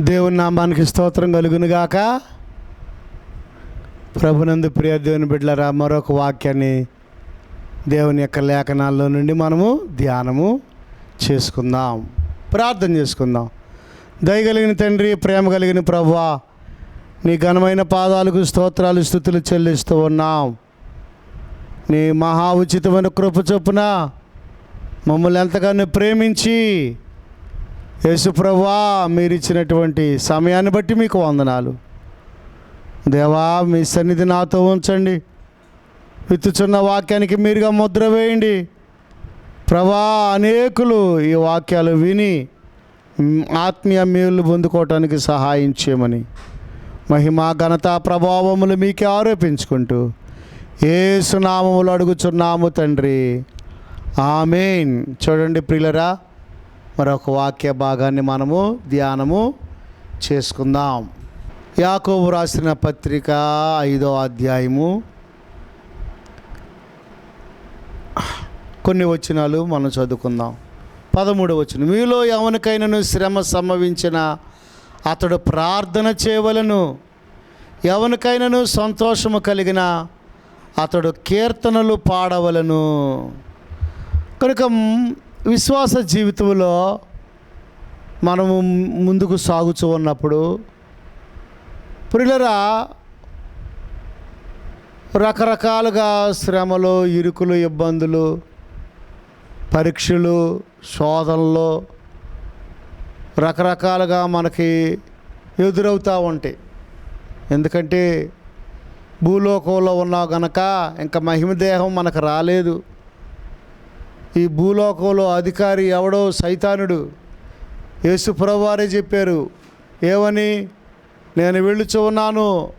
దేవుని నామానికి స్తోత్రం కలుగునుగాక ప్రభునందు ప్రియ దేవుని బిడ్డలరా మరొక వాక్యాన్ని దేవుని యొక్క లేఖనాల్లో నుండి మనము ధ్యానము చేసుకుందాం. ప్రార్థన చేసుకుందాం. దయగలిగిన తండ్రి ప్రేమ కలిగిన ప్రభా నీ ఘనమైన పాదాలకు స్తోత్రాలు స్థుతులు చెల్లిస్తూ ఉన్నాం. నీ మహా ఉచితమైన కృప చొప్పున మమ్మల్ని ఎంతగానో ప్రేమించి యేసుప్రభా మీరు ఇచ్చినటువంటి సమయాన్ని బట్టి మీకు వందనాలు. దేవా మీ సన్నిధి నాతో ఉంచండి. విత్తుచున్న వాక్యానికి మీరుగా ముద్ర వేయండి. ప్రభా అనేకులు ఈ వాక్యాలు విని ఆత్మీయ మేలు పొందుకోవటానికి సహాయం చేయమని మహిమ ఘనత ప్రభావములు మీకే ఆరోపించుకుంటూ ఏసునామములు అడుగుచున్నాము తండ్రి. ఆమెన్. చూడండి ప్రియులరా మరొక వాక్య భాగాన్ని మనము ధ్యానము చేసుకుందాం. యాకోబు రాసిన పత్రిక ఐదో అధ్యాయము. కొన్ని వచనాలు మనం చదువుకుందాం. పదమూడు వచనం. మీలో ఎవరికైనాను శ్రమ సంభవించిన అతడు ప్రార్థన చేయవలను. ఎవరికైనాను సంతోషము కలిగిన అతడు కీర్తనలు పాడవలను. కనుక విశ్వాస జీవితంలో మనము ముందుకు సాగుతూ ఉన్నప్పుడు ప్రిలరా రకరకాలుగా శ్రమలు ఇరుకులు ఇబ్బందులు పరీక్షలు శోధనలు రకరకాలుగా మనకి ఎదురవుతూ ఉంటాయి. ఎందుకంటే భూలోకంలో ఉన్నావు గనక ఇంకా మహిమదేహం మనకు రాలేదు. ఈ భూలోకంలో అధికారి ఎవడో సైతానుడు. యేసుప్రభువారే చెప్పారు ఏమని? నేను వెళ్ళుచు ఉన్నాను.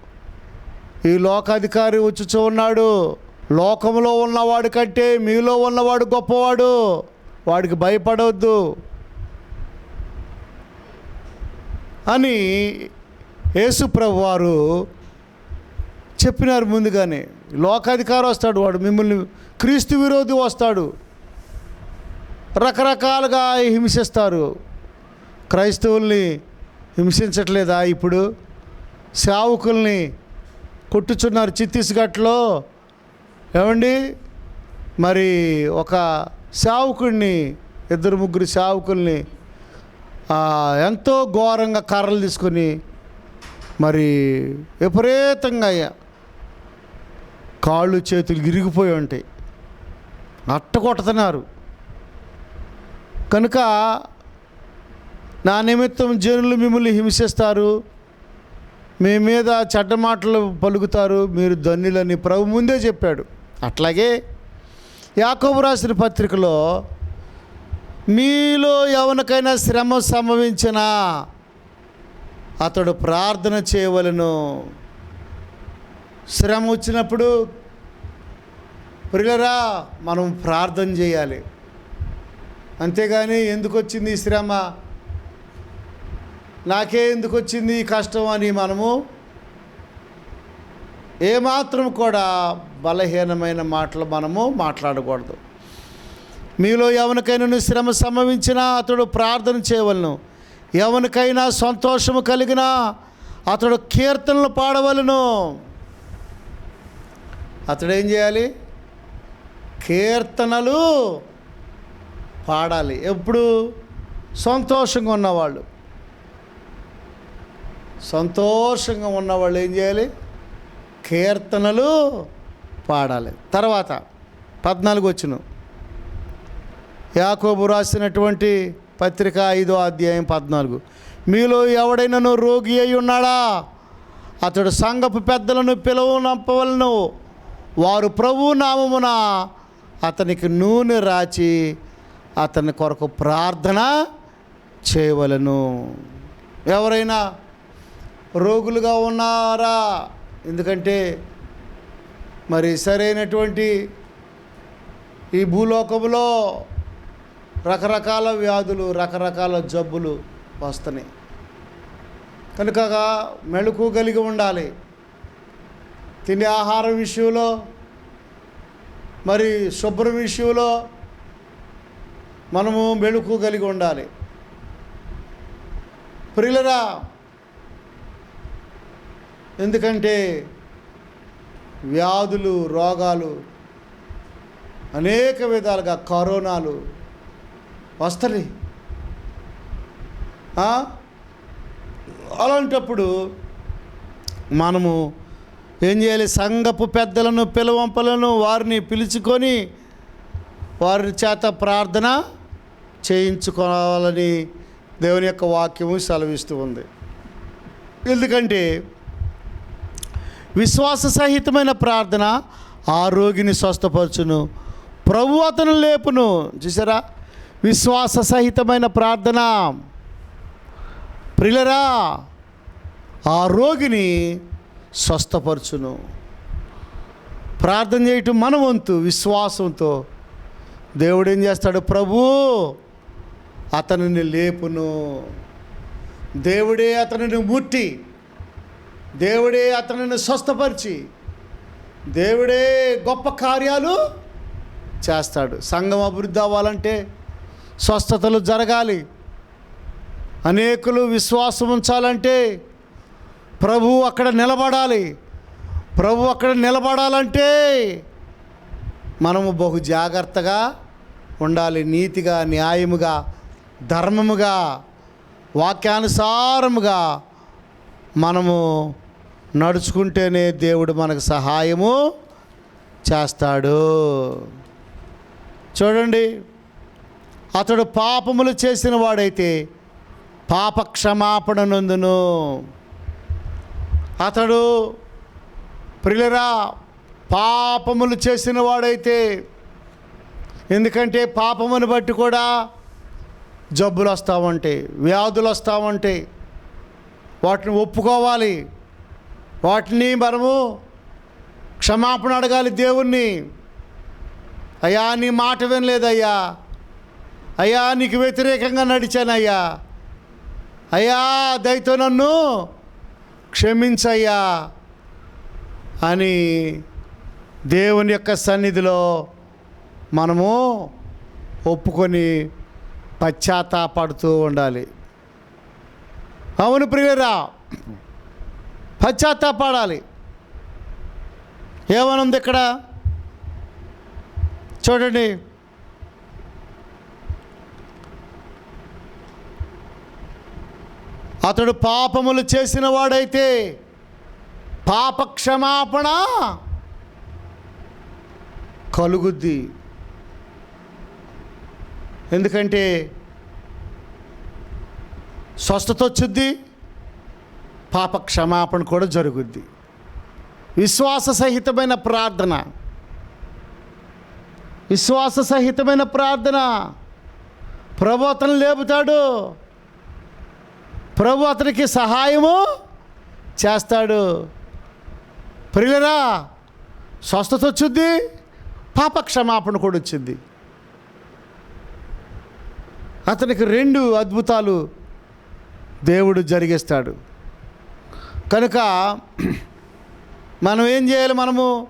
ఈ లోకాధికారి వచ్చుచు ఉన్నాడు. లోకంలో ఉన్నవాడు కంటే మీలో ఉన్నవాడు గొప్పవాడు. వాడికి భయపడవద్దు అని యేసుప్రభు వారు చెప్పినారు ముందుగానే. లోకాధికారి వస్తాడు వాడు మిమ్మల్ని క్రీస్తు విరోధి వస్తాడు. రకరకాలుగా హింసిస్తారు. క్రైస్తవుల్ని హింసించట్లేదా ఇప్పుడు? సేవకుల్ని కొట్టుచున్నారు ఛత్తీస్గఢ్లో. ఏమండి? మరి ఒక సేవకుడిని ఇద్దరు ముగ్గురు సేవకుల్ని ఎంతో ఘోరంగా కర్రలు తీసుకొని మరి విపరీతంగా కాళ్ళు చేతులు ఇరిగిపోయి ఉంటాయి. అట్ట కొడుతున్నారు కనుక నా నిమిత్తం జనులు మిమ్మల్ని హింసిస్తారు మీ మీద చెడ్డ మాటలు పలుకుతారు మీరు ధన్యులని ప్రభు ముందే చెప్పాడు. అట్లాగే యాకోబు రాసిన పత్రికలో మీలో ఎవరికైనా శ్రమ సంభవించినా అతడు ప్రార్థన చేయవలను. శ్రమ వచ్చినప్పుడు ప్రియులరా మనం ప్రార్థన చేయాలి. అంతేగాని ఎందుకు వచ్చింది ఈ శ్రమ? నాకే ఎందుకు వచ్చింది ఈ కష్టం అని మనము ఏమాత్రం కూడా బలహీనమైన మాటలు మనము మాట్లాడకూడదు. మీలో ఎవరికైనా శ్రమ సంభవించినా అతడు ప్రార్థన చేయవలను. ఎవరికైనా సంతోషము కలిగినా అతడు కీర్తనలు పాడవలను. అతడు ఏం చేయాలి? కీర్తనలు పాడాలి. ఎప్పుడు? సంతోషంగా ఉన్నవాళ్ళు. సంతోషంగా ఉన్నవాళ్ళు ఏం చేయాలి? కీర్తనలు పాడాలి. తర్వాత పద్నాలుగు వచ్చును యాకోబు రాసినటువంటి పత్రిక ఐదో అధ్యాయం పద్నాలుగు. మీలో ఎవడైనాను రోగి అయి ఉన్నాడా? అతడు సంగపు పెద్దలను పిలువనంపవలను వారు ప్రభు నామమున అతనికి నూనె రాచి అతని కొరకు ప్రార్థన చేయవలను. ఎవరైనా రోగులుగా ఉన్నారా? ఎందుకంటే మరి సరైనటువంటి ఈ భూలోకంలో రకరకాల వ్యాధులు రకరకాల జబ్బులు వస్తున్నాయి. కనుక మెళుకు కలిగి ఉండాలి. తినే ఆహారం విషయంలో మరి శుభ్రం విషయంలో మనము మెళుకు కలిగి ఉండాలి. ప్రియులరా ఎందుకంటే వ్యాధులు రోగాలు అనేక విధాలుగా కరోనాలు వస్తాయి. అలాంటప్పుడు మనము ఏం చేయాలి? సంఘపు పెద్దలను పిలవంపలను వారిని పిలుచుకొని వారి చేత ప్రార్థన చేయించుకోవాలని దేవుని యొక్క వాక్యము సెలవిస్తూ ఉంది. ఎందుకంటే విశ్వాస సహితమైన ప్రార్థన ఆ రోగిని స్వస్థపరచును. ప్రభు అతను లేపును. చూసారా? విశ్వాస సహితమైన ప్రార్థన. ప్రిలరా ఆ రోగిని స్వస్థపరచును. ప్రార్థన చేయటం మన వంతు విశ్వాసంతో దేవుడు ఏం చేస్తాడు? ప్రభు అతనిని లేపును. దేవుడే అతనిని ముట్టి. దేవుడే అతనిని స్వస్థపరిచి. దేవుడే గొప్ప కార్యాలు చేస్తాడు. సంఘం అభివృద్ధి అవ్వాలంటే స్వస్థతలు జరగాలి. అనేకులు విశ్వాసం ఉంచాలంటే ప్రభు అక్కడ నిలబడాలి. ప్రభు అక్కడ నిలబడాలంటే మనము బహు జాగ్రత్తగా ఉండాలి. నీతిగా న్యాయముగా ధర్మముగా వాక్యానుసారముగా మనము నడుచుకుంటేనే దేవుడు మనకు సహాయము చేస్తాడు. చూడండి అతడు పాపములు చేసిన వాడైతే పాప క్షమాపణ నందును. అతడు ప్రిలరా పాపములు చేసిన వాడైతే ఎందుకంటే పాపమును బట్టి కూడా జబ్బులు వస్తామంటే వ్యాధులు వస్తామంటే వాటిని ఒప్పుకోవాలి. వాటిని మనము క్షమాపణ అడగాలి దేవుణ్ణి. అయ్యా నీ మాట వినలేదయ్యా. అయ్యా నీకు వ్యతిరేకంగా నడిచానయ్యా. అయ్యా దయతో నన్ను క్షమించయ్యా అని దేవుని యొక్క సన్నిధిలో మనము ఒప్పుకొని పశ్చాత్తాపడుతూ ఉండాలి. అవును ప్రియరా పశ్చాత్తాపడాలి. ఏమనుంది ఇక్కడ? చూడండి. అతడు పాపములు చేసిన వాడైతే పాప క్షమాపణ కలుగుద్ది. ఎందుకంటే స్వస్థత వచ్చుద్ది పాప క్షమాపణ కూడా జరుగుద్ది. విశ్వాస సహితమైన ప్రార్థన. విశ్వాస సహితమైన ప్రార్థన. ప్రభు అతను లేపుతాడు. ప్రభు అతనికి సహాయము చేస్తాడు. ప్రియులరా స్వస్థత వచ్చుద్ది పాప క్షమాపణ కూడా వచ్చింది. అతనికి రెండు అద్భుతాలు దేవుడు జరిగిస్తాడు. కనుక మనం ఏం చేయాలి మనము?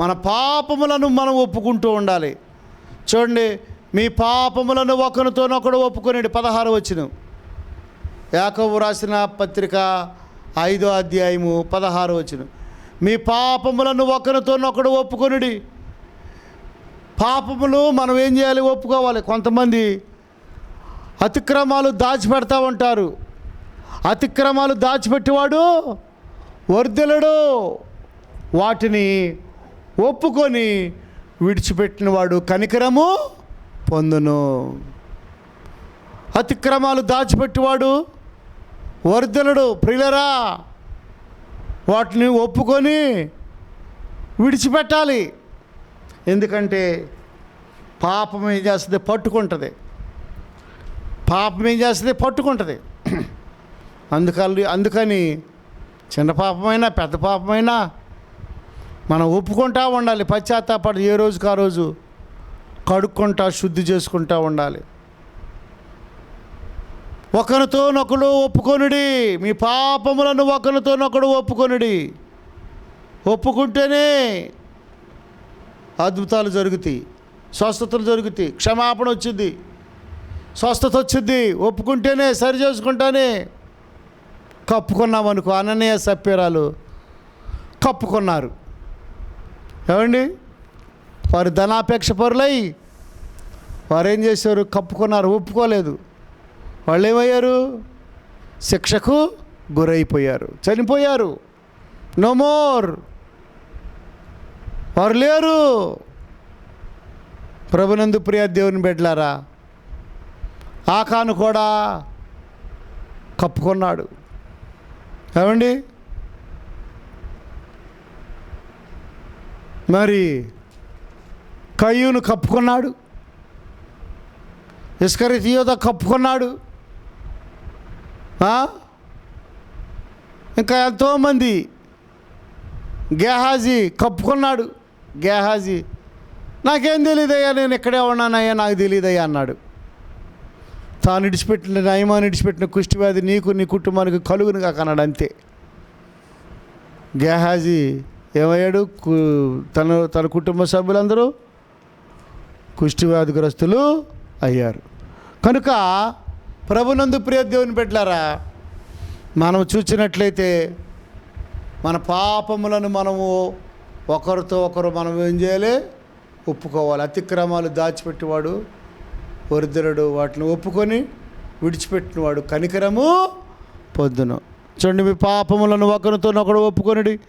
మన పాపములను మనం ఒప్పుకుంటూ ఉండాలి. చూడండి మీ పాపములను ఒకరితోనొకడు ఒప్పుకునేది పదహారు వచ్చిన యాకవు రాసిన పత్రిక ఐదో అధ్యాయము పదహారు వచ్చిన మీ పాపములను ఒకరితోనొకడు ఒప్పుకొనిడి. పాపములు మనం ఏం చేయాలి? ఒప్పుకోవాలి. కొంతమంది అతిక్రమాలు దాచిపెడతా ఉంటారు. అతిక్రమాలు దాచిపెట్టేవాడు వర్ధలుడు వాటిని ఒప్పుకొని విడిచిపెట్టినవాడు కనికరము పొందును. అతిక్రమాలు దాచిపెట్టేవాడు వర్ధలుడు ప్రియులరా వాటిని ఒప్పుకొని విడిచిపెట్టాలి. ఎందుకంటే పాపం ఏం చేస్తుంది? పట్టుకుంటుంది. పాపం ఏం చేస్తుంది? పట్టుకుంటుంది. అందుకని అందుకని చిన్న పాపమైనా పెద్ద పాపమైనా మనం ఒప్పుకుంటా ఉండాలి. పశ్చాత్తాపడి ఏ రోజుకి ఆ రోజు కడుక్కుంటా శుద్ధి చేసుకుంటా ఉండాలి. ఒకరితోనొకడు ఒప్పుకొనుడి. మీ పాపములను ఒకరితోనొకడు ఒప్పుకొనుడి. ఒప్పుకుంటేనే అద్భుతాలు జరుగుతాయి. స్వస్థతలు జరుగుతాయి. క్షమాపణ వచ్చింది. స్వస్థత వచ్చింది ఒప్పుకుంటేనే సరి చేసుకుంటానే. కప్పుకున్నామనుకో అననీయ సప్యరాలు కప్పుకున్నారు. ఏమండి? వారు ధనాపేక్ష పరులై వారు ఏం చేశారు? కప్పుకున్నారు ఒప్పుకోలేదు. వాళ్ళు ఏమయ్యారు శిక్షకు గురైపోయారు. చనిపోయారు. No more. వారు లేరు. ప్రభునందు ప్రియ దేవుని బిడ్డలారా ఆకాను కూడా కప్పుకున్నాడు. ఏమండి? మరి కయ్యూను కప్పుకున్నాడు. ఇస్కరితియోద కప్పుకున్నాడు. ఇంకా ఎంతోమంది గేహాజీ కప్పుకున్నాడు. గేహాజీ నాకేం తెలియదయ్యా నేను ఇక్కడే ఉన్నానయ్యా నాకు తెలియదయ్యా అన్నాడు. తాను ఇడిచిపెట్టిన నయమాన్ని ఇడిచిపెట్టిన కుష్టివ్యాధి నీకు నీ కుటుంబానికి కలుగునుగా కన్నాడు అంతే. గేహాజీ ఏమయ్యాడు? కు- తన తన కుటుంబ సభ్యులందరూ కుష్టివ్యాధిగ్రస్తులు అయ్యారు. కనుక ప్రభునందు ప్రియ దేవుని పెట్టారా మనం చూసినట్లయితే మన పాపములను మనము ఒకరితో ఒకరు మనం ఏం చేయాలి? ఒప్పుకోవాలి. అతిక్రమాలు దాచిపెట్టేవాడు వరిద్రుడు వాటిని ఒప్పుకొని విడిచిపెట్టినవాడు కనికరము పొద్దును చూడండి మీ పాపములను ఒకరితో ఒకడు ఒప్పుకొనిడి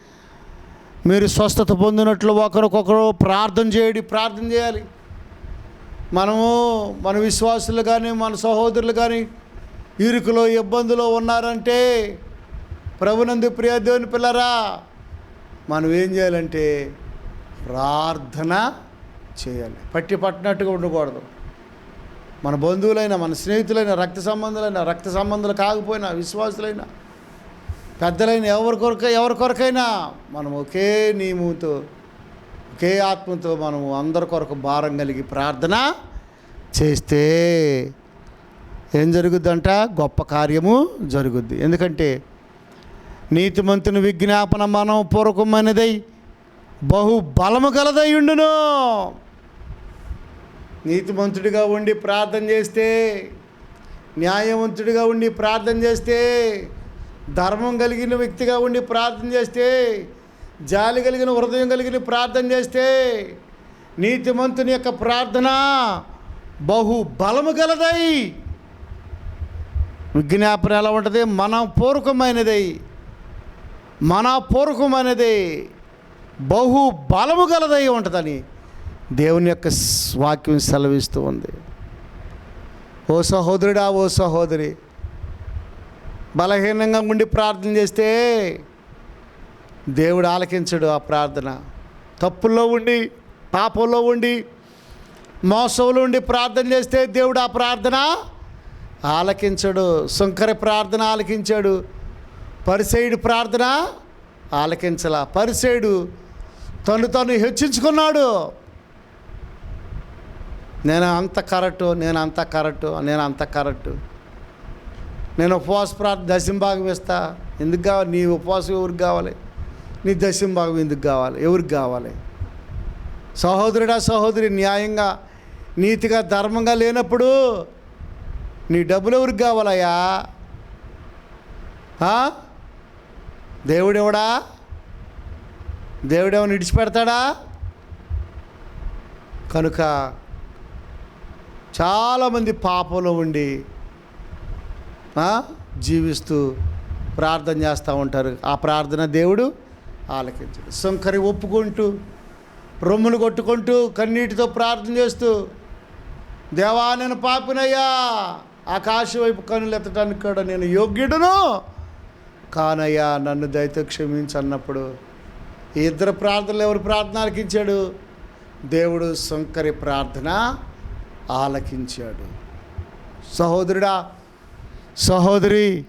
మీరు స్వస్థత పొందినట్లు ఒకరికొకరు ప్రార్థన చేయడి ప్రార్థన చేయాలి. మనము మన విశ్వాసులు కానీ మన సహోదరులు కానీ ఇరుకులో ఇబ్బందులో ఉన్నారంటే ప్రభునందు ప్రియ దేవుని పిల్లరా మనం ఏం చేయాలంటే ప్రార్థన చేయాలి. పట్టి పట్టినట్టుగా ఉండకూడదు. మన బంధువులైన మన స్నేహితులైన రక్త సంబంధులైన రక్త సంబంధాలు కాకపోయినా విశ్వాసులైన పెద్దలైన ఎవరి కొరక ఎవరి కొరకైనా మనం ఒకే నియమంతో ఒకే ఆత్మతో మనము అందరి కొరకు భారం కలిగి ప్రార్థన చేస్తే ఏం జరుగుద్దంట? గొప్ప కార్యము జరుగుద్ది. ఎందుకంటే నీతిమంతుని విజ్ఞాపన మనం పూర్వకమైనదై బహు బలము గలదై ఉండును. నీతిమంతుడిగా ఉండి ప్రార్థన చేస్తే న్యాయవంతుడిగా ఉండి ప్రార్థన చేస్తే ధర్మం కలిగిన వ్యక్తిగా ఉండి ప్రార్థన చేస్తే జాలి కలిగిన హృదయం కలిగిన ప్రార్థన చేస్తే నీతిమంతుని యొక్క ప్రార్థన బహు బలము గలదై. విజ్ఞాపన ఎలా ఉంటుంది? మన మనపూర్వకమైనది. మన పూర్వకమైనది బహు బలము గలదై ఉంటుందని. దేవుని యొక్క వాక్యం సెలవిస్తూ ఉంది. ఓ సహోదరుడా ఓ సహోదరి బలహీనంగా ఉండి ప్రార్థన చేస్తే దేవుడు ఆలకించడు ఆ ప్రార్థన. తప్పుల్లో ఉండి పాపంలో ఉండి మోసంలో ఉండి ప్రార్థన చేస్తే దేవుడు ఆ ప్రార్థన ఆలకించడు. శంకర ప్రార్థన ఆలకించాడు. పరిసేయుడు ప్రార్థన ఆలకించలా. పరిసేయుడు తను తను హెచ్చించుకున్నాడు. నేను అంత కరెక్టు నేను అంత కరెక్టు నేను అంత కరెక్టు. నేను ఉపవాస ప్రార్థన దశంభాగం ఇస్తా ఎందుకు కావాలి? నీ ఉపవాసం ఎవరికి కావాలి? నీ దశంభాగం ఎందుకు కావాలి? ఎవరికి కావాలి? సహోదరుడా సహోదరి న్యాయంగా నీతిగా ధర్మంగా లేనప్పుడు నీ డబ్బులు ఎవరికి కావాలయ్యా? దేవుడెవడా? దేవుడేమని విడిచిపెడతాడా? కనుక చాలామంది పాపంలో ఉండి జీవిస్తూ ప్రార్థన చేస్తూ ఉంటారు. ఆ ప్రార్థన దేవుడు ఆలకించడు. సుంకరి ఒప్పుకుంటూ రొమ్ములు కొట్టుకుంటూ కన్నీటితో ప్రార్థన చేస్తూ దేవా నేను పాపినయ్యా ఆకాశం వైపు కనులు ఎత్తడానికి కూడా నేను యోగ్యుడును. కానయ్యా నన్ను దయతో క్షమించన్నప్పుడు ఈ ఇద్దరు ప్రార్థనలు ఎవరు ప్రార్థన ఆలకించాడు? దేవుడు సుంకరి ప్రార్థన ఆలకించాడు. సహోదరుడా సహోదరి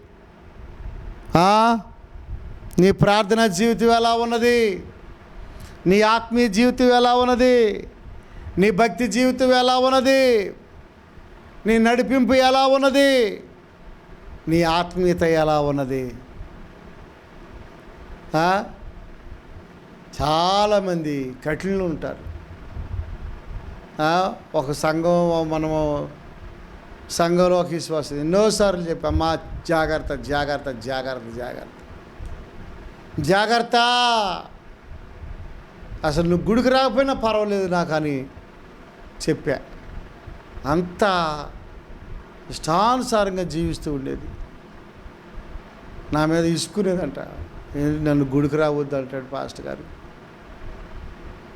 నీ ప్రార్థన జీవితం ఎలా ఉన్నది? నీ ఆత్మీయ జీవితం ఎలా ఉన్నది? నీ భక్తి జీవితం ఎలా ఉన్నది? నీ నడిపింపు ఎలా ఉన్నది? నీ ఆత్మీయత ఎలా ఉన్నది? చాలామంది కఠినలు ఉంటారు. ఒక సంఘం మనము సంఘంలోకి వస్తుంది. విశ్వాసం ఎన్నోసార్లు చెప్పాం మా జాగ్రత్త జాగ్రత్త జాగ్రత్త జాగ్రత్త. జాగ్రత్త! అసలు నువ్వు గుడికి రాకపోయినా పర్వాలేదు నాకు అని చెప్పా. అంత ఇష్టానుసారంగా జీవిస్తూ ఉండేది. నా మీద ఇసుకునేదంట నన్ను గుడికి రావద్దు అంటాడు పాస్టర్ గారు.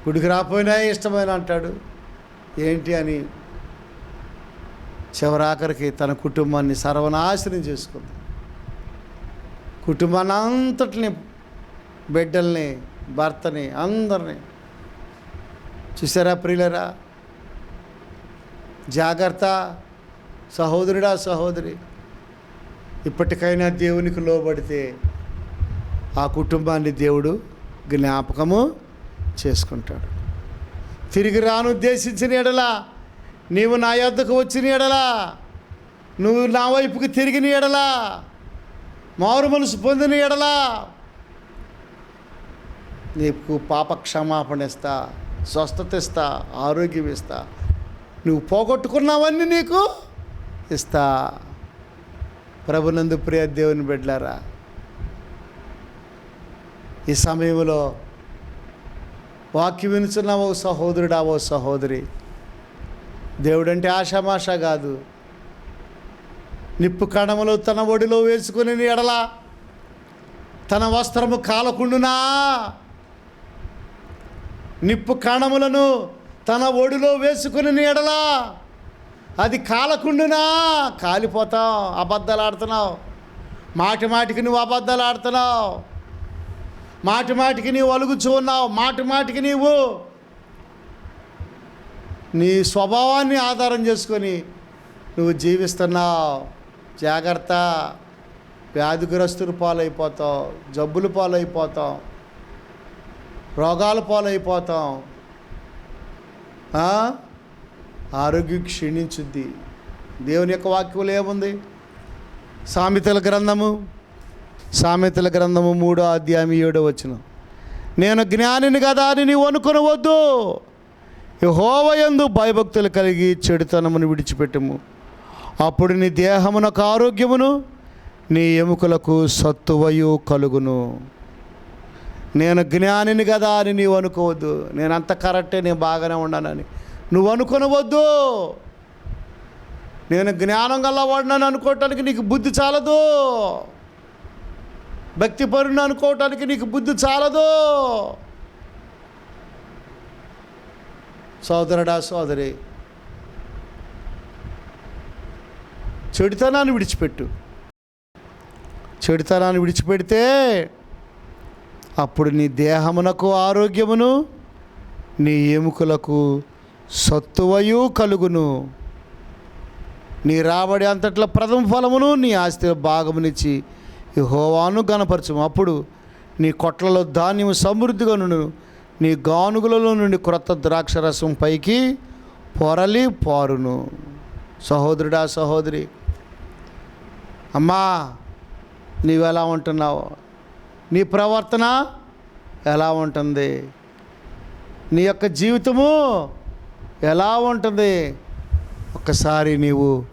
గుడికి రాకపోయినా ఇష్టమైన అంటాడు. ఏంటి అని చివరాఖరికి తన కుటుంబాన్ని సర్వనాశనం చేసుకుంది. కుటుంబాన్ని అంతటిని బిడ్డల్ని భర్తని అందరిని చూసారా ప్రియులరా? జాగ్రత్త సహోదరుడా సహోదరి ఇప్పటికైనా దేవునికి లోబడితే ఆ కుటుంబాన్ని దేవుడు జ్ఞాపకము చేసుకుంటాడు. తిరిగి రాను ఉద్దేశించిన ఎడలా నీవు నా యొద్దకు వచ్చిన ఎడలా నువ్వు నా వైపుకి తిరిగిన ఎడలా మారు మనసు పొందిన ఎడలా నీకు పాప క్షమాపణ ఇస్తా స్వస్థత ఇస్తా ఆరోగ్యం ఇస్తా. నువ్వు పోగొట్టుకున్నావన్నీ నీకు ఇస్తా. ప్రభునందు ప్రియ దేవుని బిడ్డలారా ఈ సమయంలో వాక్యం వినుచున్న ఓ సహోదరుడా ఓ సహోదరి. దేవుడంటే ఆషామాష కాదు. నిప్పు కణములు తన ఒడిలో వేసుకుని ఎడల తన వస్త్రము కాలకుండునా? నిప్పు కణములను తన ఒడిలో వేసుకుని ఎడలా అది కాలకుండునా? కాలిపోతావు అబద్ధాలు ఆడుతున్నావు. మాటి మాటికి నువ్వు అబద్ధాలు ఆడుతున్నావు. మాటి మాటికి నీవు అలుగుచూ ఉన్నావు మాటి మాటికి నీవు నీ స్వభావాన్ని ఆధారం చేసుకొని నువ్వు జీవిస్తున్నావు. జాగ్రత్త. వ్యాధిగ్రస్తులు పాలైపోతావు జబ్బులు పాలైపోతాం రోగాలు పాలైపోతాం. ఆరోగ్యం క్షీణించుద్ది. దేవుని యొక్క వాక్యంలో ఏముంది? సామెతల గ్రంథము సామెతల గ్రంథము మూడో అధ్యాయం ఏడో వచ్చిన నేను జ్ఞానిని కదా అని నీవు అనుకునవద్దు. హోవయందు భయభక్తులు కలిగి చెడుతనమును విడిచిపెట్టుము. అప్పుడు నీ దేహమునకు ఆరోగ్యమును నీ ఎముకలకు సత్తువయు కలుగును. నేను జ్ఞానిని కదా అని నీవు అనుకోవద్దు. నేను అంత కరెక్టే నేను బాగానే ఉన్నానని. నువ్వు అనుకునవద్దు. నేను జ్ఞానం గల వాడినని అనుకోవటానికి నీకు బుద్ధి చాలదు. భక్తి పరుని అనుకోవటానికి నీకు బుద్ధి చాలదు. సోదరుడా సోదరి చెడుతనాన్ని విడిచిపెట్టు. చెడుతనాన్ని విడిచిపెడితే అప్పుడు నీ దేహమునకు ఆరోగ్యమును నీ ఎముకలకు సత్తువయు కలుగును. నీ రాబడి అంతట్ల ప్రథమ ఫలమును నీ ఆస్తి భాగమునిచ్చి హోవాను గనపరచము అప్పుడు నీ కొట్లలో ధాన్యం సమృద్ధిగా నుండు నీ గానుగులలో నుండి క్రొత్త ద్రాక్షరసం పైకి పొరలి పారును. సహోదరుడా సహోదరి అమ్మా నీవు ఎలా ఉంటున్నావు? నీ ప్రవర్తన ఎలా ఉంటుంది? నీ యొక్క జీవితము ఎలా ఉంటుంది? ఒక్కసారి నీవు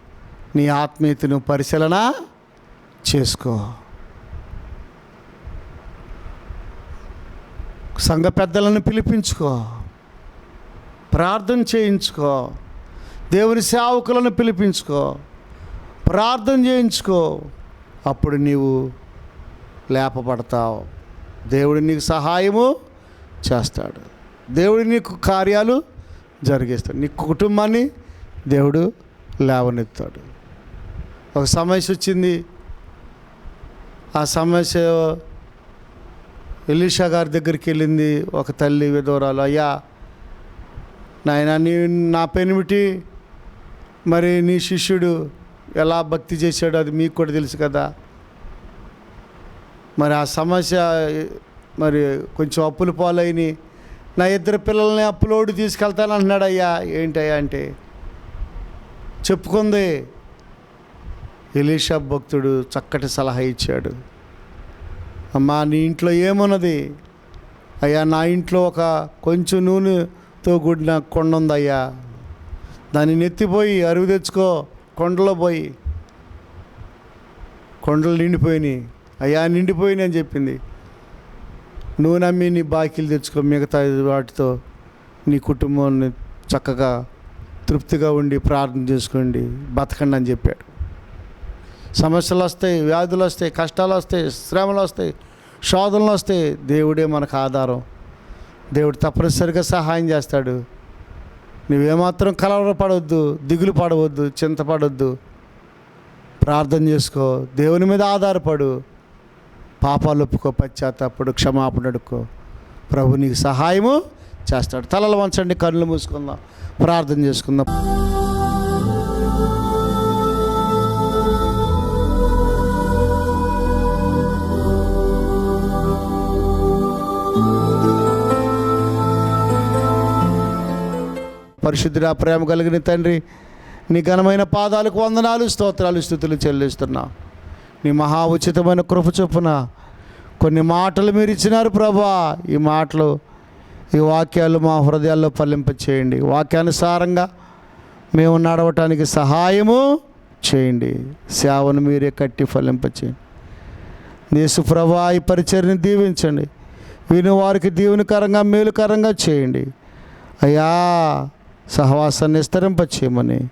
నీ ఆత్మీయతను పరిశీలన చేసుకో. సంఘ పెద్దలను పిలిపించుకో. ప్రార్థన చేయించుకో. దేవుని సేవకులను పిలిపించుకో. ప్రార్థన చేయించుకో. అప్పుడు నీవు లేపబడతావు. దేవుడు నీకు సహాయము చేస్తాడు. దేవుడు నీకు కార్యాలు జరిగిస్తాడు. నీ కుటుంబాన్ని దేవుడు లేవనెత్తాడు. ఒక సమస్య వచ్చింది. ఆ సమస్య ఎలీషా గారి దగ్గరికి వెళ్ళింది ఒక తల్లి విధవరాలు అయ్యా నాయన నీ నా పెనిమిటి మరి నీ శిష్యుడు ఎలా భక్తి చేశాడో అది మీకు కూడా తెలుసు కదా. మరి ఆ సమస్య మరి కొంచెం అప్పులు పాలైని నా ఇద్దరు పిల్లల్ని అప్పులోడు తీసుకెళ్తాను అంటున్నాడు అయ్యా ఏంటయ్యా అంటే చెప్పుకుంది. ఎలీషా భక్తుడు చక్కటి సలహా ఇచ్చాడు. అమ్మా నీ ఇంట్లో ఏమున్నది? అయ్యా నా ఇంట్లో ఒక కొంచెం నూనెతో కూడిన కొండ ఉంది అయ్యా దాన్ని నెత్తిపోయి అరువు తెచ్చుకో కొండలో పోయి. కొండలు నిండిపోయినాయి. అయ్యా నిండిపోయినాయి అని చెప్పింది. నూనె అమ్మి నీ బాకీలు తెచ్చుకో మిగతా వాటితో నీ కుటుంబాన్ని చక్కగా తృప్తిగా ఉండి ప్రార్థన చేసుకోండి బతకండి అని చెప్పాడు. సమస్యలు వస్తాయి వ్యాధులు వస్తాయి కష్టాలు వస్తాయి శ్రమలు వస్తాయి శోధనలు వస్తాయి దేవుడే మనకు ఆధారం. దేవుడు తప్పనిసరిగా సహాయం చేస్తాడు. నువ్వేమాత్రం కలవరపడవద్దు దిగులు పడవద్దు చింతపడవద్దు ప్రార్థన చేసుకో. దేవుని మీద ఆధారపడు. పాపాలు ఒప్పుకో పశ్చాత్తాపడు క్షమాపణ అడుక్కో. ప్రభు నీకు సహాయము చేస్తాడు. తలలు వంచండి కళ్ళు మూసుకుందాం. ప్రార్థన చేసుకుందాం. పరిశుద్ధి ప్రేమ కలిగిన తండ్రి నీ ఘనమైన పాదాలకు వందనాలు స్తోత్రాలు స్థుతులు చెల్లిస్తున్నా. నీ మహా ఉచితమైన కృప చొప్పున కొన్ని మాటలు మీరు ఇచ్చినారు ప్రభా. ఈ మాటలు ఈ వాక్యాలు మా హృదయాల్లో పల్లింప చేయండి వాక్యానుసారంగా మేము నడవటానికి సహాయము చేయండి. సేవను మీరే కట్టి ఫలింప చేయండి దేశ ప్రభా ఈ పరిచర్ని దీవించండి. విని వారికి దీవెనకరంగా మేలుకరంగా చేయండి. అయ్యా సహవాసాన్ని విస్తరింపచేయమని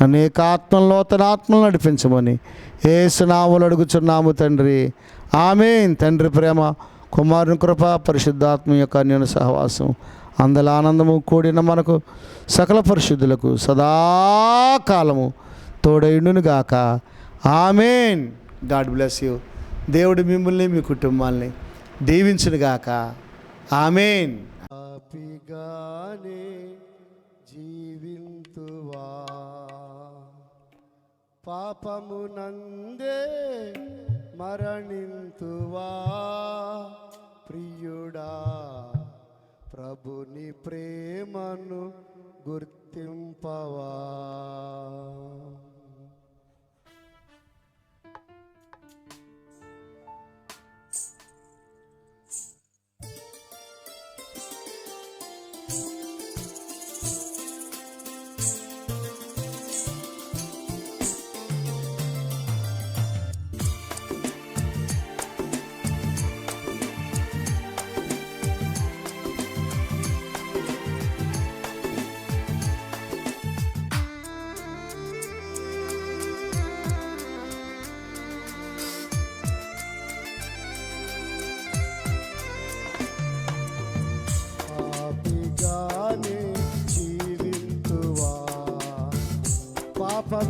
అనేక ఆత్మలను నూతన ఆత్మలు నడిపించమని ఏసునాములు అడుగుచున్నాము తండ్రి. ఆమెన్. తండ్రి ప్రేమ కుమారుని కృప పరిశుద్ధాత్మ యొక్క నేను సహవాసం అందల ఆనందము కూడిన మనకు సకల పరిశుద్ధులకు సదాకాలము తోడైండునుగాక ఆమెన్. God bless you. దేవుడు మిమ్మల్ని మీ కుటుంబాల్ని దీవించునుగాక ఆమెన్. పాపమునందే మరణింతువా. ప్రియుడా ప్రభుని ప్రేమను గుర్తింపవా.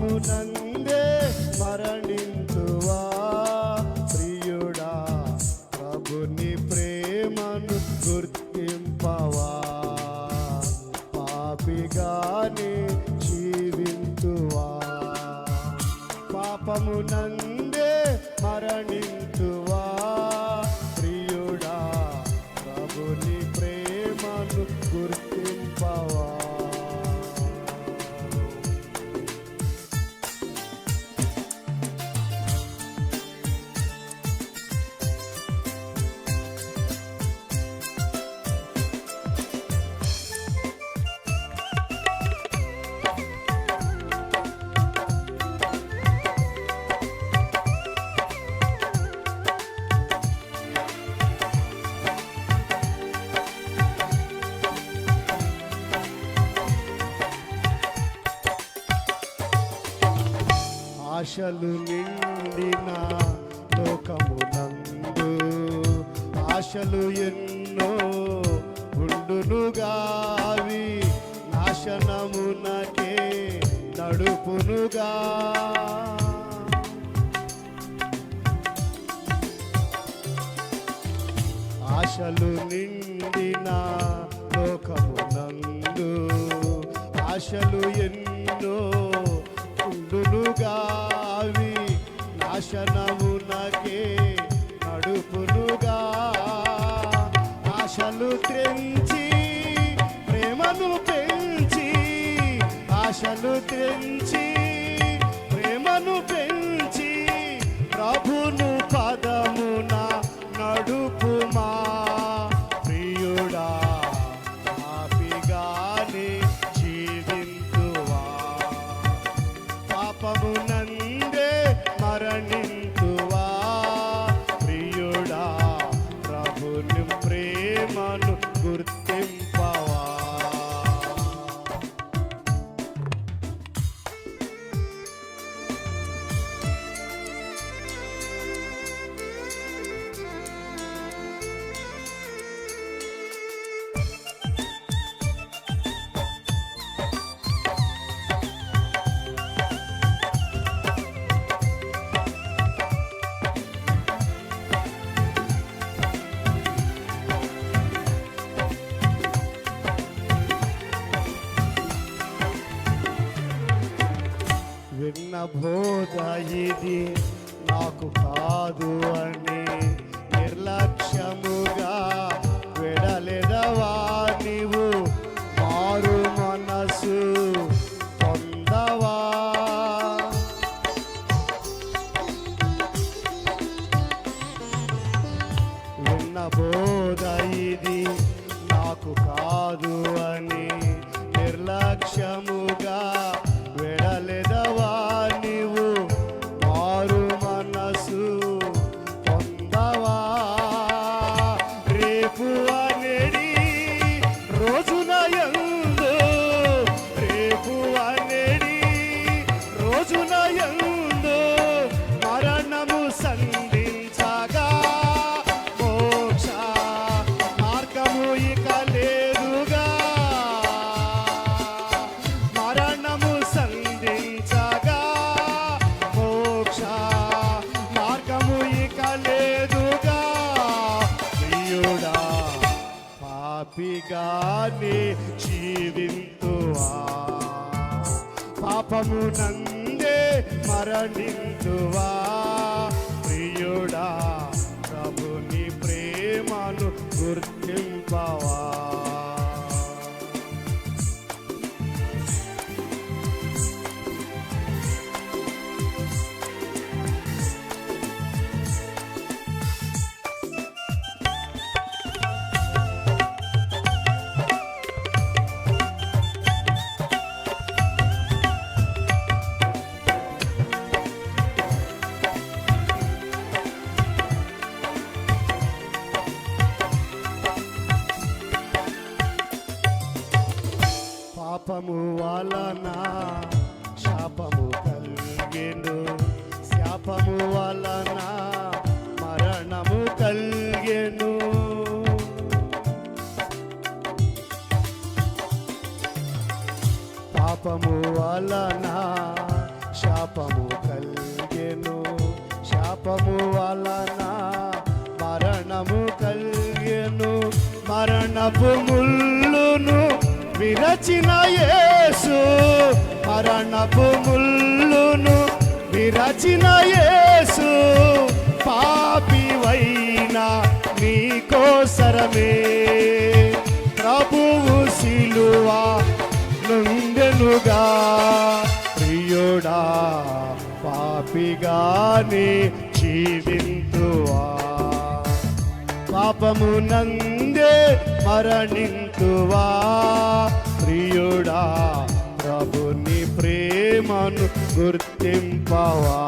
పాపమునందే మరణింతువా నాశనమునకే నడుపునుగా. ఆశలు త్రెంచి ప్రేమను పెంచి ఆశలు త్రెంచి ప్రేమను పెంచి ప్రభును పదమున నడుపుమా. విరచిన యేసు మరణపు ముల్లును విరచిన యేసు పాపి పాపివైన నీకోసరమే. ప్రభువు సిలువా నుండెనుగా ప్రియుడా పాపిగానే జీవింతువా. పాపము నందే మరణింతువా ప్రియుడా ప్రభుని ప్రేమను గుర్తింపవా?